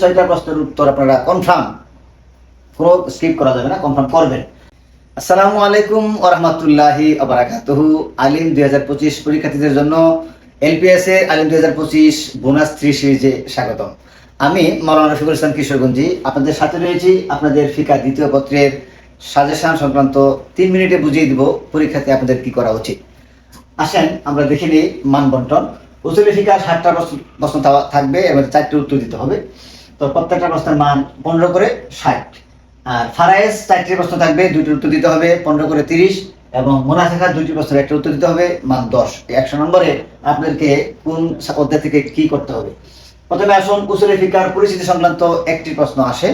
ছয়টা প্রশ্নের উত্তর আপনারা কনফার্ম কোনো স্কিপ করা যাবে না কনফার্ম করবেন। আসসালামু আলাইকুম ওরহমতুল্লাহি আবরাকাতুহু আলিম দুই হাজার পঁচিশ পরীক্ষার্থীদের জন্য এলপিএস এর আলিম দুই হাজার পঁচিশ বোনাস থ্রি সিরিজে স্বাগতম। আমি মাওলানা রফিকুল ইসলাম কিশোরগঞ্জি, আপনাদের সাথে রয়েছি আপনাদের ফিকা দ্বিতীয় পত্রের সাজেশন সংক্রান্ত তিন মিনিটে বুঝিয়ে দিব পরীক্ষাতে আপনাদের কি করা উচিত। আসেন, আমরা দেখে নিই মান বন্টন উসুলি ফিকা ষাটটা প্রশ্ন প্রশ্ন থাকবে, এবার চারটে উত্তর দিতে হবে। তো প্রত্যেকটা প্রশ্নের মান পনেরো করে ষাট। আর ফারায়েস চারটি প্রশ্ন থাকবে দুইটি উত্তর দিতে হবে পনেরো করে তিরিশ এবং মোনাফেকার দুইটি প্রশ্নের একটা উত্তর দিতে হবে মান দশ। একশো নম্বরে আপনাদেরকে কোন অধ্যায় থেকে কি করতে হবে? প্রথমে আসুন, উসুলি ফিকার পরিস্থিতি সংক্রান্ত একটি প্রশ্ন আসে।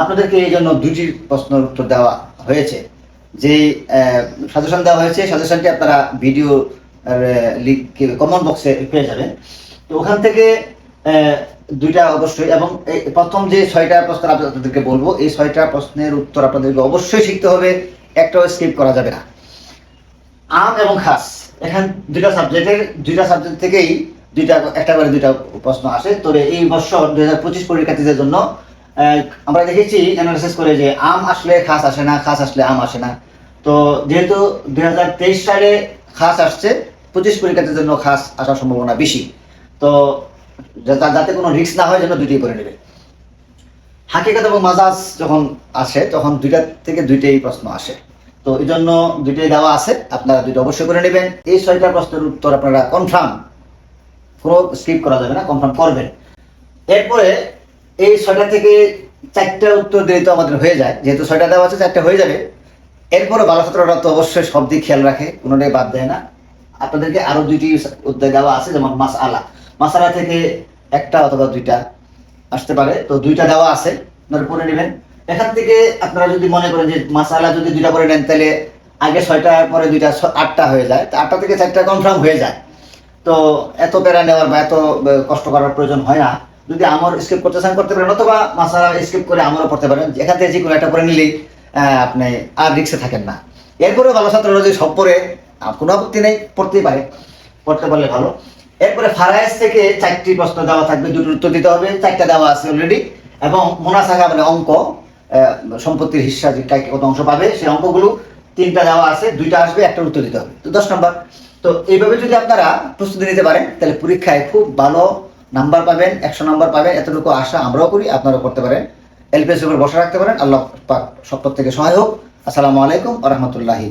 আপনাদেরকে এই জন্য দুইটি প্রশ্নের উত্তর দেওয়া হয়েছে। যে সাজেশন দেওয়া হয়েছে, সাজেশনটি আপনারা ভিডিও লিঙ্ক কমেন্ট বক্সে পেয়ে যাবেন। তো ওখান থেকে দুইটা অবশ্যই এবং প্রথম যে ছয়টা প্রশ্ন আপনাদেরকে বলব, এই ছয়টা প্রশ্নের উত্তর আপনাদেরকে অবশ্যই শিখতে হবে, একটাও স্কিপ করা যাবে না। আম এবং খাস, এখান দুইটা সাবজেক্টের দুইটা সাবজেক্ট থেকেই দুইটা, একটা করে দুইটা প্রশ্ন আসে। তবে এই বছর দুই হাজার পঁচিশ পরীক্ষার্থীদের জন্য আমরা দেখেছি অ্যানালিসিস করে যে আম আসলে খাস আসে না, খাস আসলে আম আসে না। তো যেহেতু দুই হাজার তেইশ সালে খাস আসছে, পঁচিশ পরীক্ষার্থীর জন্য খাস আসার সম্ভাবনা বেশি। তো যাতে কোনো রিস্ক না হয় যেন দুইটাই করে নেবে। হাকিকাত এবং মাজাজ যখন আসে, তখন দুইটা থেকে দুইটাই প্রশ্ন আসে। তো এই জন্য দুইটাই দেওয়া আছে, আপনারা দুইটা অবশ্যই করে নেবেন। এই ছয়টা প্রশ্নের উত্তর আপনারা কনফার্ম কোনো স্কিপ করা যাবে না কনফার্ম করবেন। এরপরে এই ছয়টা থেকে চারটা উত্তর দিলে তো আমাদের হয়ে যায়। যেহেতু ছয়টা দেওয়া আছে, চারটা হয়ে যাবে। এরপরে বালো ছাত্ররা তো অবশ্যই সব দিক খেয়াল রাখে, কোনোটাই বাদ দেয় না। আপনাদেরকে আরও দুইটি উদ্যোগ দেওয়া আছে, যেমন মাস আলা মাসালা থেকে একটা অথবা দুইটা আসতে পারে। তো দুইটা দেওয়া আছে আপনারা পড়ে নেবেন। এখান থেকে আপনারা যদি মনে করেন যে মাসালা যদি দুইটা করে নেন তাহলে আগে ছয়টা পরে দুইটা আটটা হয়ে যায়। তো আটটা থেকে চারটা কনফার্ম হয়ে যায়। তো এত প্যারা নেওয়ার বা এত কষ্ট করার প্রয়োজন হয় না। যদি আমর স্কিপ করতে চান করতে পারেন অথবা মাসালা স্কিপ করে আমারও পড়তে পারেন। এখান থেকে যে কোনো একটা করে নিলেই আপনি আর রিক্সে থাকেন না। এরপরে ভালো ছাত্ররা যদি সব আহ, কোনো আপত্তি নেই পড়তেই পারে। পড়তে পারলে ভালো। এরপরে ফারায়েস থেকে চারটি প্রশ্ন দেওয়া থাকবে, দুটোর উত্তর দিতে হবে, চারটা দেওয়া আছে অলরেডি এবং মোনাসাকা মানে অঙ্ক সম্পত্তির কাকে কত অংশ পাবে, সেই অঙ্কগুলো তিনটা দেওয়া আছে, দুইটা আসবে, একটা উত্তর দিতে হবে। তো দশ নম্বর, তো এইভাবে যদি আপনারা প্রস্তুতি নিতে পারেন, তাহলে পরীক্ষায় খুব ভালো নাম্বার পাবেন, একশো নাম্বার পাবেন, এতটুকু আশা আমরাও করি আপনারাও করতে পারেন। এলপিএস উপর বসে রাখতে পারেন, আল্লাহ সপ্তাহ থেকে সহায় হোক। আসসালামু আলাইকুম আ রহমতুল্লাহি